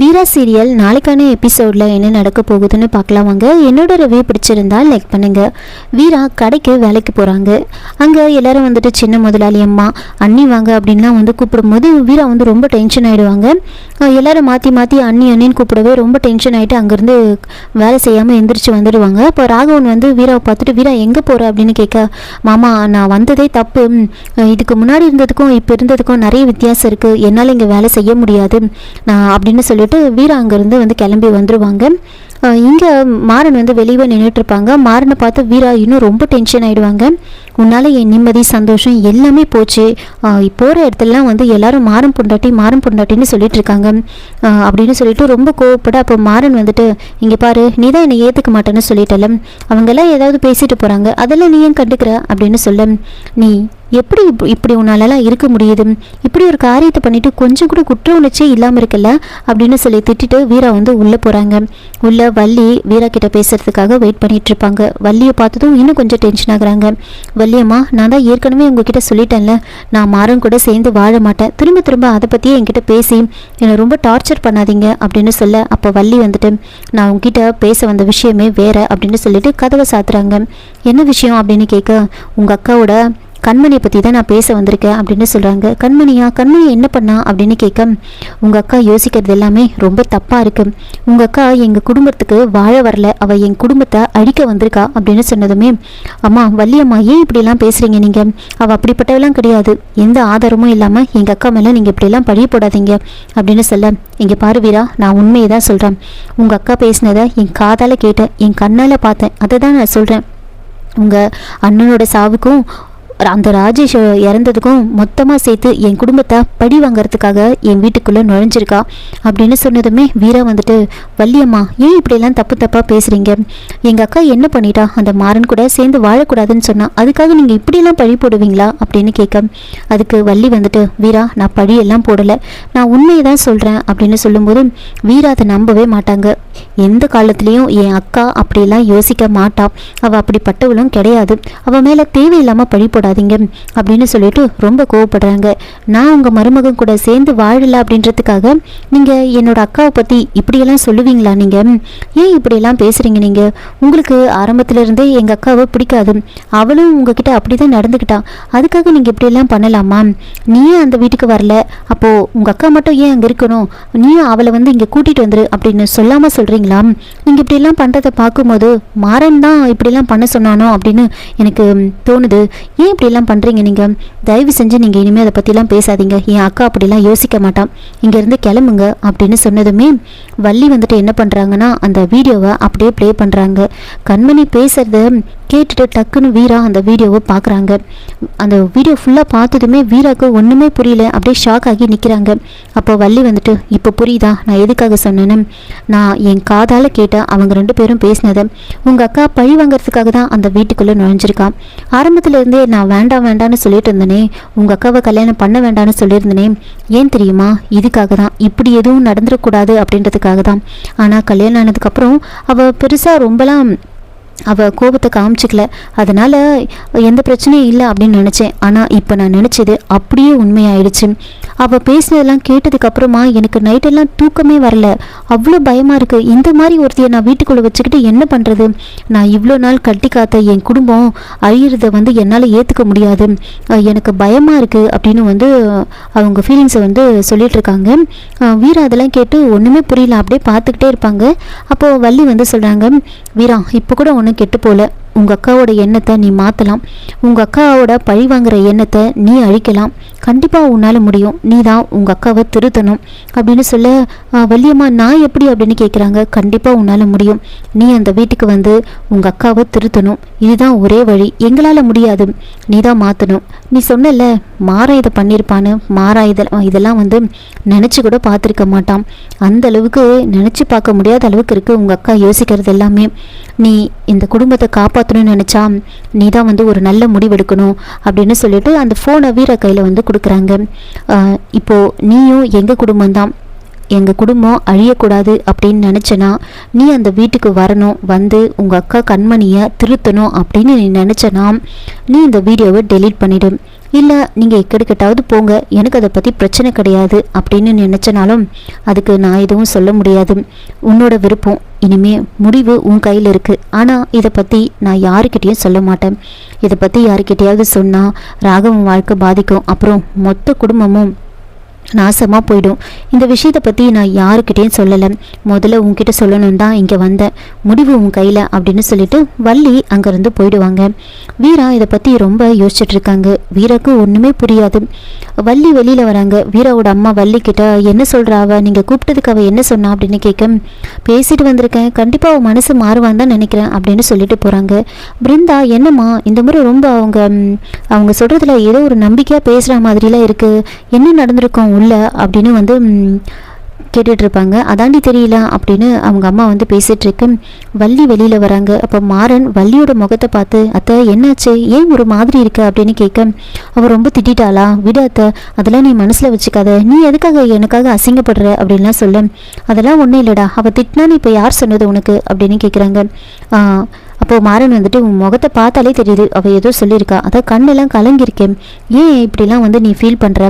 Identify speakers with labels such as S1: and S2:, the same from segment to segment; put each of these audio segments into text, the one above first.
S1: வீரா serial நாளைக்கான எபிசோடில் என்ன நடக்க போகுதுன்னு பார்க்கலாம் வாங்க. என்னோட ரிவ்யூ பிடிச்சிருந்தா லைக் பண்ணுங்க. வீரா கடைக்கு வேலைக்கு போகிறாங்க அங்கே எல்லாரும் வந்துட்டு சின்ன முதலாளி அம்மா அண்ணி வாங்க அப்படின்லாம் வந்து கூப்பிடும்போது வீரா வந்து ரொம்ப டென்ஷன் ஆகிடுவாங்க எல்லாரும் மாற்றி மாற்றி அண்ணி அண்ணின்னு கூப்பிடவே ரொம்ப டென்ஷன் ஆகிட்டு அங்கேருந்து வேலை செய்யாமல் எந்திரிச்சு வந்துடுவாங்க. இப்போ ராகவன் வந்து வீராவை பார்த்துட்டு வீரா எங்கே போகிற அப்படின்னு கேட்க மாமா நான் வந்ததே தப்பு. இதுக்கு முன்னாடி இருந்ததுக்கும் இப்போ இருந்ததுக்கும் நிறைய வித்தியாசம் இருக்குது என்னால் இங்கே வேலை செய்ய முடியாது. நான் அப்படின்னு சொல்லி சொல்லிட்டு வீரா அங்கேருந்து வந்து கிளம்பி வந்துடுவாங்க இங்கே மாறன் வந்து வெளியே நின்றுட்டு இருப்பாங்க. மாறனை பார்த்து வீரா இன்னும் ரொம்ப டென்ஷன் ஆகிடுவாங்க உன்னால் என் நிம்மதி சந்தோஷம் எல்லாமே போச்சு. போகிற இடத்துலலாம் வந்து எல்லாரும் மாறம் பொண்டாட்டி மாறம் பொண்டாட்டின்னு சொல்லிட்டு இருக்காங்க. அப்படின்னு சொல்லிட்டு ரொம்ப கோவப்பட அப்போ மாறன் வந்துட்டு இங்கே பாரு நீ தான் என்னை ஏற்றுக்க மாட்டேன்னு சொல்லிட்டல அவங்கெல்லாம் ஏதாவது பேசிட்டு போகிறாங்க அதெல்லாம் நீ ஏன் கண்டுக்கிற? அப்படின்னு சொல்ல நீ எப்படி இப்படி உன்னாலலாம் இருக்க முடியுது? இப்படி ஒரு காரியத்தை பண்ணிட்டு கொஞ்சம் கூட குற்ற உணர்ச்சியே இல்லாமல் இருக்கல அப்படின்னு சொல்லி திட்டிட்டு வீரா வந்து உள்ளே போகிறாங்க உள்ள வள்ளி வீரா கிட்ட பேசுறதுக்காக வெயிட் பண்ணிட்டு இருப்பாங்க. வள்ளியை பார்த்ததும் இன்னும் கொஞ்சம் டென்ஷன் ஆகுறாங்க. வள்ளியம்மா நான் தான் ஏற்கனவே உங்ககிட்ட சொல்லிட்டேன்ல. நான் மாறன் கூட சேர்ந்து வாழ மாட்டேன். திரும்ப திரும்ப அதை பற்றியே என்கிட்ட பேசி என்னை ரொம்ப டார்ச்சர் பண்ணாதீங்க அப்படின்னு சொல்ல அப்போ வள்ளி வந்துட்டு நான் உங்ககிட்ட பேச வந்த விஷயமே வேற அப்படின்னு சொல்லிட்டு கதவை சாத்துறாங்க. என்ன விஷயம்? அப்படின்னு கேட்க உங்கள் அக்காவோட கண்மணியை பற்றி தான் நான் பேச வந்திருக்கேன் அப்படின்னு சொல்கிறாங்க கண்மணியா கண்மணி என்ன பண்ணா அப்படின்னு கேட்க உங்கள் அக்கா யோசிக்கிறது எல்லாமே ரொம்ப தப்பாக இருக்கு. உங்கள் அக்கா எங்கள் குடும்பத்துக்கு வாழ வரல. அவள் என் குடும்பத்தை அழிக்க வந்திருக்கா? அப்படின்னு சொன்னதுமே அம்மா வள்ளியம்மா ஏன் இப்படிலாம் பேசுகிறீங்க நீங்கள் அவள் அப்படிப்பட்டவெல்லாம் கிடையாது. எந்த ஆதாரமும் இல்லாமல் எங்கள் அக்கா மேலே நீங்கள் இப்படிலாம் பழிய போடாதீங்க. அப்படின்னு சொல்ல இங்கே பாரு வீரா நான் உண்மையை தான் சொல்கிறேன் உங்கள் அக்கா பேசினதை என் காதால் கேட்டேன். என் கண்ணால் பார்த்தேன். அதை தான் நான் சொல்கிறேன் உங்கள் அண்ணனோட சாவுக்கும் அந்த ராஜேஷ் இறந்ததுக்கும் மொத்தமாக சேர்த்து என் குடும்பத்தை பழி வாங்கறதுக்காக என் வீட்டுக்குள்ளே நுழைஞ்சிருக்கா அப்படின்னு சொன்னதுமே வீரா வந்துட்டு வள்ளியம்மா ஏன் இப்படியெல்லாம் தப்பு தப்பாக பேசுகிறீங்க எங்கள் அக்கா என்ன பண்ணிட்டா? அந்த மாறன் கூட சேர்ந்து வாழக்கூடாதுன்னு சொன்னால் அதுக்காக நீங்கள் இப்படியெல்லாம் பழி போடுவீங்களா? அப்படின்னு கேட்க அதுக்கு வள்ளி வந்துட்டு வீரா நான் பழியெல்லாம் போடலை. நான் உண்மையை தான் சொல்கிறேன் அப்படின்னு சொல்லும்போது வீரா அதை நம்பவே மாட்டாங்க. எந்த காலத்துலேயும் என் அக்கா அப்படிலாம் யோசிக்க மாட்டா. அவள் அப்படிப்பட்டவளும் கிடையாது. அவள் மேலே தேவையில்லாமல் பழி போடாதீங்க அப்படின்னு சொல்லிட்டு ரொம்ப கோவப்படுறாங்க. நான் உங்கள் மருமகன் கூட சேர்ந்து வாழல அப்படின்றதுக்காக நீங்கள் என்னோட அக்காவை பற்றி இப்படியெல்லாம் சொல்லுவீங்களா நீங்கள் ஏன் இப்படியெல்லாம் பேசுகிறீங்க நீங்கள் உங்களுக்கு ஆரம்பத்துல இருந்தே எங்கள் அக்காவை பிடிக்காது. அவளும் உங்ககிட்ட அப்படி தான் நடந்துக்கிட்டா அதுக்காக நீங்கள் இப்படியெல்லாம் பண்ணலாமா? நீயே அந்த வீட்டுக்கு வரல. அப்போது உங்கள் அக்கா மட்டும் ஏன் அங்கே இருக்கணும்? நீயும் அவளை வந்து இங்கே கூட்டிகிட்டு வந்துரு அப்படின்னு சொல்லாமல் சொல்கிறீங்களா நீங்கள் இப்படிலாம் பண்ணுறதை பார்க்கும்போது மாறன் தான் இப்படிலாம் பண்ண சொன்னானோ அப்படின்னு எனக்கு தோணுது. ஏன் இப்படிலாம் பண்ணுறீங்க நீங்கள் தயவு செஞ்சு நீங்கள் இனிமேல் அதை பற்றிலாம் பேசாதீங்க. என் அக்கா அப்படிலாம் யோசிக்க மாட்டான் இங்கேருந்து கிளம்புங்க அப்படின்னு சொன்னதுமே வள்ளி வந்துட்டு என்ன பண்ணுறாங்கன்னா அந்த வீடியோவை அப்படியே ப்ளே பண்ணுறாங்க கண்மணி பேசுகிறத கேட்டுட்டு டக்குன்னு வீரா அந்த வீடியோவை பார்க்குறாங்க. அந்த வீடியோ ஃபுல்லாக பார்த்ததுமே வீராக்கு ஒன்றுமே புரியல. அப்படியே ஷாக் ஆகி நிற்கிறாங்க அப்போ வள்ளி வந்துட்டு இப்போ புரியுதா? நான் எதுக்காக சொன்னேன்னு? நான் என் காதால் கேட்ட அவங்க ரெண்டு பேரும் பேசினது உங்கள் அக்கா பழி வாங்குறதுக்காக தான் அந்த வீட்டுக்குள்ளே நுழைஞ்சிருக்கான் ஆரம்பத்துல இருந்தே நான் வேண்டாம் வேண்டாம்னு சொல்லிட்டு இருந்தேனே உங்கள் அக்காவை கல்யாணம் பண்ண வேண்டாம்னு சொல்லியிருந்தேனே ஏன் தெரியுமா? இதுக்காக தான். இப்படி எதுவும் நடந்துடக்கூடாது அப்படின்றதுக்காக தான். ஆனால் கல்யாணம் ஆனதுக்கப்புறம் அவள் பெருசாக ரொம்பலாம் அவள் கோபத்தை காமிச்சிக்கல. அதனால் எந்த பிரச்சனையும் இல்லை அப்படின்னு நினச்சேன். ஆனால் இப்போ நான் நினச்சது அப்படியே உண்மையாயிடுச்சு. அவள் பேசினதெல்லாம் கேட்டதுக்கப்புறமா எனக்கு நைட்டெல்லாம் தூக்கமே வரல. அவ்வளோ பயமாக இருக்குது இந்த மாதிரி ஒருத்தையை நான் வீட்டுக்குள்ளே வச்சுக்கிட்டு என்ன பண்ணுறது நான் இவ்வளோ நாள் கட்டி காத்த என் குடும்பம் அழியிறத வந்து என்னால் ஏற்றுக்க முடியாது. எனக்கு பயமாக இருக்குது அப்படின்னு வந்து அவங்க ஃபீலிங்ஸை வந்து சொல்லிகிட்ருக்காங்க வீரா அதெல்லாம் கேட்டு ஒன்றுமே புரியல. அப்படியே பார்த்துக்கிட்டே இருப்பாங்க. அப்போது வள்ளி வந்து சொல்கிறாங்க வீரா இப்போ கூட ஒன்றும் கெட்டு போல உங்கள் அக்காவோட எண்ணத்தை நீ மாற்றலாம் உங்கள் அக்காவோட பழி வாங்குற எண்ணத்தை நீ அழிக்கலாம். கண்டிப்பாக உன்னால் முடியும். நீ தான் உங்கள் அக்காவை திருத்தணும். அப்படின்னு சொல்ல வள்ளியம்மா நான் எப்படி? அப்படின்னு கேட்குறாங்க கண்டிப்பாக உன்னால் முடியும். நீ அந்த வீட்டுக்கு வந்து உங்கள் அக்காவை திருத்தணும். இதுதான் ஒரே வழி. எங்களால் முடியாது. நீ தான் மாற்றணும் நீ சொன்னல மாறா இதை பண்ணியிருப்பான்னு மாறா இதெல்லாம் இதெல்லாம் வந்து நினச்சி கூட பார்த்துருக்க மாட்டான். அந்த அளவுக்கு நினச்சி பார்க்க முடியாத அளவுக்கு இருக்குது உங்கள் அக்கா யோசிக்கிறது எல்லாமே. நீ இந்த குடும்பத்தை காப்பாற்றணும்னு நினச்சா நீ தான் வந்து ஒரு நல்ல முடிவெடுக்கணும் அப்படின்னு சொல்லிட்டு அந்த ஃபோனை வீர கையில் வந்து கொடுக்குறாங்க. இப்போது இப்போ நீயும் எங்கள் குடும்பம்தான் எங்கள் குடும்பம் அழியக்கூடாது அப்படின்னு நினச்சனா நீ அந்த வீட்டுக்கு வரணும் வந்து உங்கள் அக்கா கண்மணியை திருத்தணும் அப்படின்னு நீ நினச்சனா நீ இந்த வீடியோவை டெலீட் பண்ணிவிடும் இல்லை நீங்கள் எக்கெடுக்கட்டாவது போங்க. எனக்கு அதை பற்றி பிரச்சனை கிடையாது அப்படின்னு நினச்சனாலும் அதுக்கு நான் எதுவும் சொல்ல முடியாது. உன்னோட விருப்பம். இனிமே முடிவு உன் கையில் இருக்குது ஆனால் இதை பற்றி நான் யாருக்கிட்டேயும் சொல்ல மாட்டேன். இதை பற்றி யாருக்கிட்டேயாவது சொன்னால் ராகவன் வாழ்க்கை பாதிக்கும். அப்புறம் மொத்த குடும்பமும் நாசமாக போயிடும். இந்த விஷயத்தை பற்றி நான் யாருக்கிட்டேயும் சொல்லலை. முதல்ல உங்ககிட்ட சொல்லணும் தான் இங்கே வந்தேன். முடிவு உன் கையில் அப்படின்னு சொல்லிட்டு வள்ளி அங்கேருந்து போயிடுவாங்க. வீரா இதை பற்றி ரொம்ப யோசிச்சுட்டு இருக்காங்க. வீராக்கு ஒன்றுமே புரியாது. வள்ளி வெளியில் வராங்க. வீராவோட அம்மா வள்ளி கிட்ட என்ன சொல்கிறா அவள் நீங்கள் கூப்பிட்டதுக்கு அவள் என்ன சொன்னா? அப்படின்னு கேட்க பேசிட்டு வந்திருக்கேன். கண்டிப்பாக அவள் மனசு மாறுவான்னு தான் நினைக்கிறேன். அப்படின்னு சொல்லிட்டு போகிறாங்க பிருந்தா என்னம்மா? இந்த முறை ரொம்ப அவங்க அவங்க சொல்கிறதுல ஏதோ ஒரு நம்பிக்கையாக பேசுகிற மாதிரிலாம் இருக்குது என்ன நடந்திருக்கும்? உள்ள அப்படின்னு வந்து கேட்டுட்ருப்பாங்க. இருப்பாங்க அதாண்டி தெரியல அப்படின்னு அவங்க அம்மா வந்து பேசிகிட்ருக்கு வள்ளி வெளியில் வராங்க. அப்போ மாறன் வள்ளியோட முகத்தை பார்த்து அத்தை என்னாச்சு? ஏன் ஒரு மாதிரி இருக்க? அப்படின்னு கேட்க அவள் ரொம்ப திட்டிட்டாளா? விடு அத்தை. அதெல்லாம் நீ மனசில் வச்சுக்காத. நீ எதுக்காக எனக்காக அசிங்கப்படுற? அப்படின்லாம் சொல்ல அதெல்லாம் ஒன்றும் இல்லைடா. அவ திட்டினான்னு இப்போ யார் சொன்னது உனக்கு? அப்படின்னு கேட்குறாங்க அப்போது மாறன் வந்துட்டு உன் முகத்தை பார்த்தாலே தெரியுது. அவள் ஏதோ சொல்லியிருக்கா. அதான் கண்ணெல்லாம் கலங்கியிருக்கேன் ஏன் இப்படிலாம் வந்து நீ ஃபீல் பண்ணுற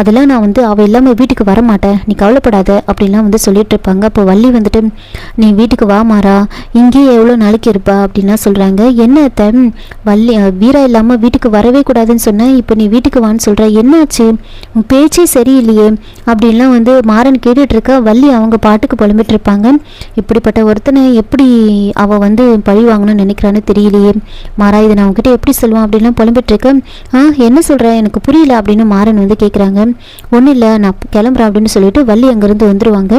S1: அதெல்லாம் நான் வந்து அவள் இல்லாமல் வீட்டுக்கு வர மாட்டேன். நீ கவலைப்படாத அப்படின்லாம் வந்து சொல்லிட்டு இருப்பாங்க அப்போ வள்ளி வந்துட்டு நீ வீட்டுக்கு வா மாறா. இங்கேயே எவ்வளோ நாளைக்கு இருப்பா? அப்படின்லாம் சொல்கிறாங்க என்ன அத்தை? வள்ளி வீரா இல்லாமல் வீட்டுக்கு வரவே கூடாதுன்னு சொன்னேன் இப்போ நீ வீட்டுக்கு வான்னு சொல்கிற என்னாச்சு? உன் பேச்சே சரியில்லையே. அப்படின்லாம் வந்து மாறன் கேட்டுட்ருக்க. வள்ளி அவங்க பாட்டுக்கு புலம்பிட்டு இருப்பாங்க இப்படிப்பட்ட ஒருத்தனை எப்படி அவள் வந்து பழி என்ன நினைக்கிறான்னு தெரியலையே. மாறா இதை நான் உங்ககிட்ட எப்படி சொல்லுவான் அப்படின்லாம் புலம்பிட்டு இருக்கேன் ஆ என்ன சொல்ற? எனக்கு புரியல அப்படின்னு மாறன் வந்து கேட்குறாங்க ஒன்றும் இல்லை நான் கிளம்புறேன் அப்படின்னு சொல்லிட்டு வள்ளி அங்கேருந்து வந்துருவாங்க.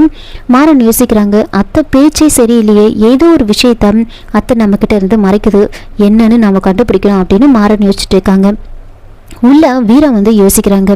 S1: மாறன் யோசிக்கிறாங்க அத்தை பேச்சே சரியில்லையே. ஏதோ ஒரு விஷயத்த அத்தை நம்மக்கிட்ட இருந்து மறைக்குது. என்னன்னு நம்ம கண்டுபிடிக்கணும் அப்படின்னு மாறன் யோசிச்சுட்டு இருக்காங்க. உள்ள வீரா வந்து யோசிக்கிறாங்க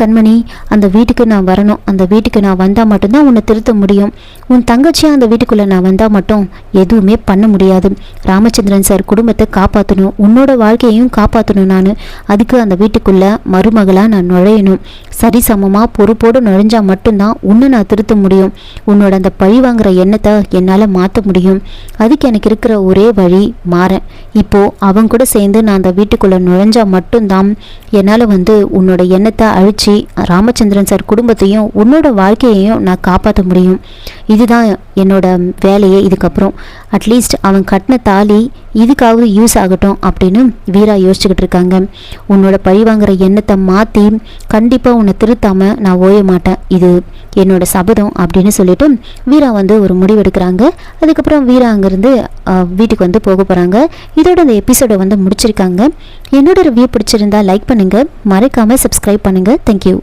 S1: கண்மணி அந்த வீட்டுக்கு நான் வரணும். அந்த வீட்டுக்கு நான் வந்தால் மட்டும்தான் உன்னை திருத்த முடியும். உன் தங்கச்சியாக அந்த வீட்டுக்குள்ளே நான் வந்தால் மட்டும் எதுவுமே பண்ண முடியாது. ராமச்சந்திரன் சார் குடும்பத்தை காப்பாற்றணும் உன்னோட வாழ்க்கையையும் காப்பாற்றணும் நான். அதுக்கு அந்த வீட்டுக்குள்ளே மருமகளாக நான் நுழையணும். சரிசமமாக பொறுப்போடு நுழைஞ்சால் மட்டும்தான் உன்னை நான் திருத்த முடியும். உன்னோட அந்த பழி வாங்குற எண்ணத்தை என்னால் மாற்ற முடியும். அதுக்கு எனக்கு இருக்கிற ஒரே வழி மாறேன். இப்போது அவங்க கூட சேர்ந்து நான் அந்த வீட்டுக்குள்ளே நுழைஞ்சால் மட்டும்தான் என்னால் வந்து உன்னோட எண்ணத்தை அழித்து ராமச்சந்திரன் சார் குடும்பத்தையும் உன்னோட வாழ்க்கையையும் நான் காப்பாற்ற முடியும். இதுதான் என்னோட வேலையே இதுக்கப்புறம். அட்லீஸ்ட் அவன் கட்டின தாலி இதுக்காவது யூஸ் ஆகட்டும் அப்படின்னு வீரா யோசிச்சுக்கிட்டு இருக்காங்க. உன்னோட பழி வாங்குற எண்ணத்தை மாற்றி கண்டிப்பாக உன்னை திருத்தாமல் நான் ஓய மாட்டேன். இது என்னோட சபதம் அப்படின்னு சொல்லிட்டு வீரா வந்து ஒரு முடிவெடுக்கிறாங்க அதுக்கப்புறம் வீரா அங்கேருந்து வீட்டுக்கு வந்து போக போகிறாங்க இதோட இந்த எபிசோடை வந்து முடிச்சிருக்காங்க. என்னோட ரிவ்யூ பிடிச்சிருந்தா லைக் பண்ணுங்கள் மறக்காமல் சப்ஸ்கிரைப் பண்ணுங்கள் தேங்க்யூ